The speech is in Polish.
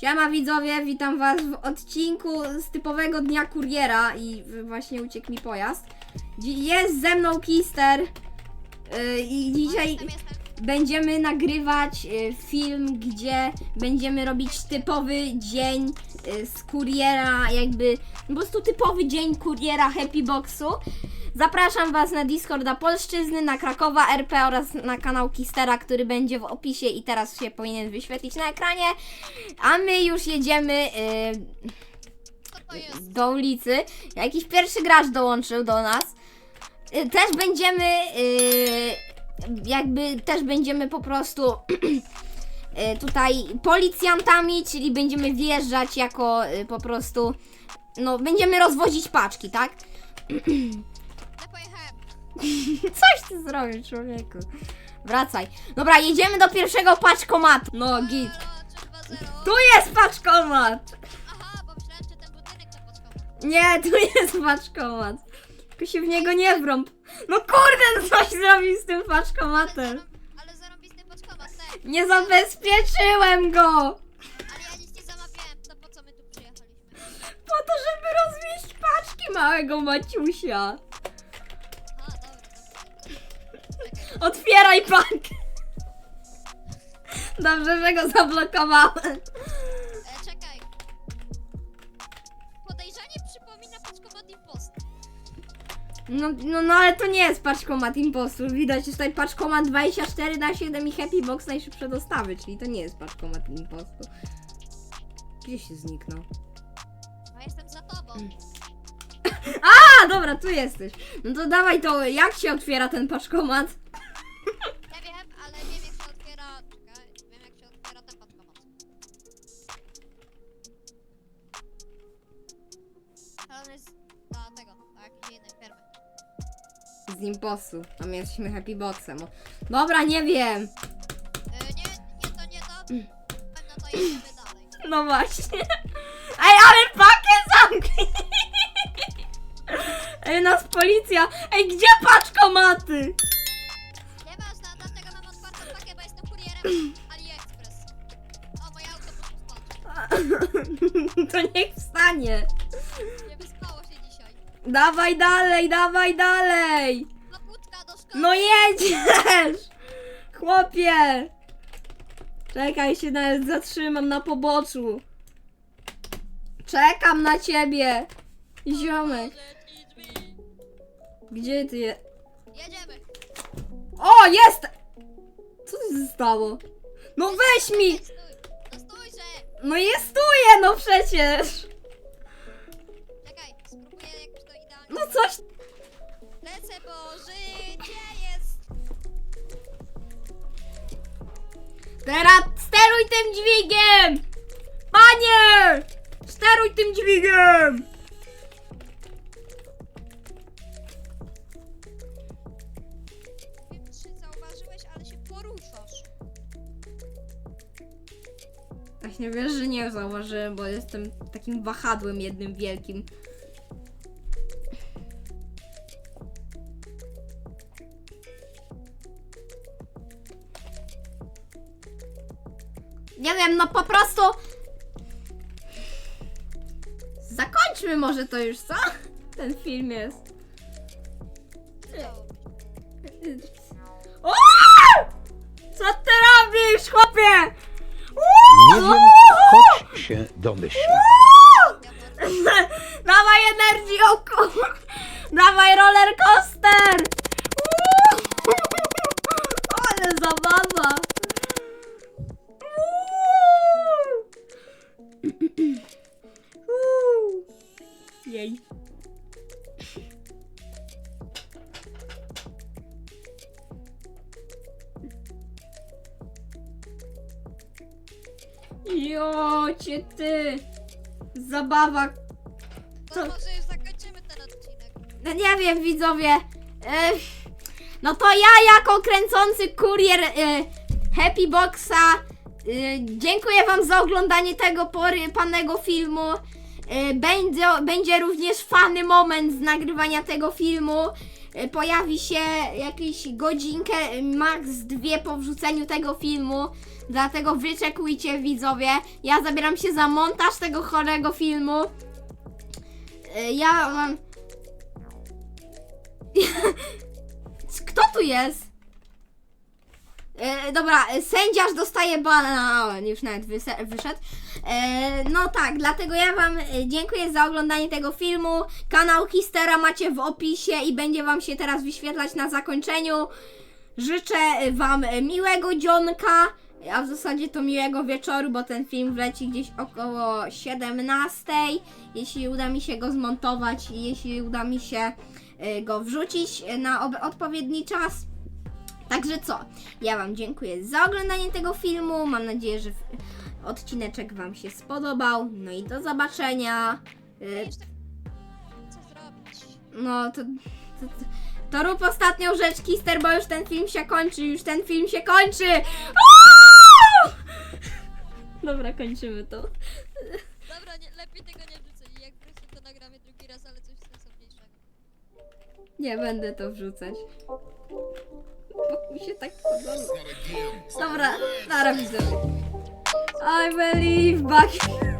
Siema widzowie, witam was w odcinku z typowego dnia kuriera i właśnie uciekł mi pojazd. Dzi- Jest ze mną Kister yy, i dzisiaj będziemy nagrywać y, film, gdzie będziemy robić typowy dzień y, z kuriera, jakby po prostu typowy dzień kuriera Happy Boxu. Zapraszam Was na Discorda Polszczyzny, na Krakowa RP oraz na kanał Kistera, który będzie w opisie i teraz się powinien wyświetlić na ekranie. A my już jedziemy y, jest? do ulicy. Jakiś pierwszy gracz dołączył do nas. Y, Też będziemy y, jakby też będziemy po prostu y, tutaj policjantami, czyli będziemy wjeżdżać jako y, po prostu no będziemy rozwozić paczki, tak? Coś ty zrobił, człowieku. Wracaj. Dobra, jedziemy do pierwszego paczkomatu. No git. 320. Tu jest paczkomat! Nie, tu jest paczkomat. Tylko się w niego nie wrąb. No kurde, no coś zrobił z tym paczkomatem. Ale. Nie zabezpieczyłem go! Ale ja zamawiałem, to po co my tu? Po to, żeby rozwieść paczki małego Maciusia. Otwieraj pak! Dobrze, że go zablokowałem. e, czekaj. Podejrzanie przypomina paczkomat impost. No, no, no ale to nie jest paczkomat impostur. Widać tutaj paczkomat 24 na 7 i Happy Box najszybsze dostawy, czyli to nie jest paczkomat impostur. Gdzie się zniknął? No jestem za tobą. A, dobra, tu jesteś. No to dawaj to, jak się otwiera ten paczkomat? Z impostu. A my jesteśmy Happy Boxem. O, Dobra, nie wiem. E, nie, nie to, nie to. No to jedziemy dalej. No właśnie. Ej, ale pakę zamknij! Ej, nas policja! Ej, gdzie paczkomaty? Nieważne, dlatego mam otwartą pakę, bo jestem kurierem AliExpress. O, moje auto spać. To niech wstanie. Nie. Dawaj dalej, dawaj dalej. No kłódka do szkoły. No jedziesz! Chłopie! Czekaj, się nawet zatrzymam na poboczu. Czekam na ciebie. Ziomek. Otworzyć mi drzwi. Gdzie ty je... Jedziemy. O, jest! Co się stało? No weź mi! Stój, no stójże. No jestuję, no przecież! No coś... Lecę, bo życie jest. Teraz steruj tym dźwigiem! Panie! Steruj tym dźwigiem! Nie wiem, czy zauważyłeś, ale się poruszasz. Właśnie wiesz, że nie zauważyłem, bo jestem takim wahadłem jednym wielkim. Nie wiem, no po prostu. Zakończmy może to już, co? Ten film jest. O! Co ty robisz, chłopie? Nie wiem, choć się domyślam. Dawaj energioku! Dawaj roller coaster! Jocie ty! Zabawa To Co? może już zakończymy ten odcinek. No nie wiem, widzowie. E, no to ja jako kręcący kurier e, Happy Boxa e, dziękuję wam za oglądanie tego pory, panego filmu. E, będzie, będzie również fany moment z nagrywania tego filmu. Y, pojawi się jakieś godzinkę, y, max dwie po wrzuceniu tego filmu. Dlatego wyczekujcie widzowie. Ja zabieram się za montaż tego chorego filmu. Y, Ja mam. Kto tu jest? E, dobra, e, sędziarz dostaje bana. Już nawet wyszedł. E, no tak, dlatego ja Wam e, dziękuję za oglądanie tego filmu. Kanał Histera macie w opisie i będzie Wam się teraz wyświetlać na zakończeniu. Życzę Wam miłego dzionka, a w zasadzie to miłego wieczoru, bo ten film wleci gdzieś około 17. Jeśli uda mi się go zmontować i jeśli uda mi się e, go wrzucić na odpowiedni czas. Także co? Ja Wam dziękuję za oglądanie tego filmu. Mam nadzieję, że odcineczek Wam się spodobał. No i do zobaczenia. Y, Wiesz, tak... Co zrobić? No to, to, to, to rób ostatnią rzecz, Kister, bo już ten film się kończy. Już ten film się kończy. Aaaa! Dobra, kończymy to. Dobra, nie, lepiej tego nie wrzucaj. Jak wrócę, to nagramy drugi raz, ale coś sensowniejszego. Nie będę to wrzucać. Bo mi się tak podoba. Dobra, nara widzowie. I believe back.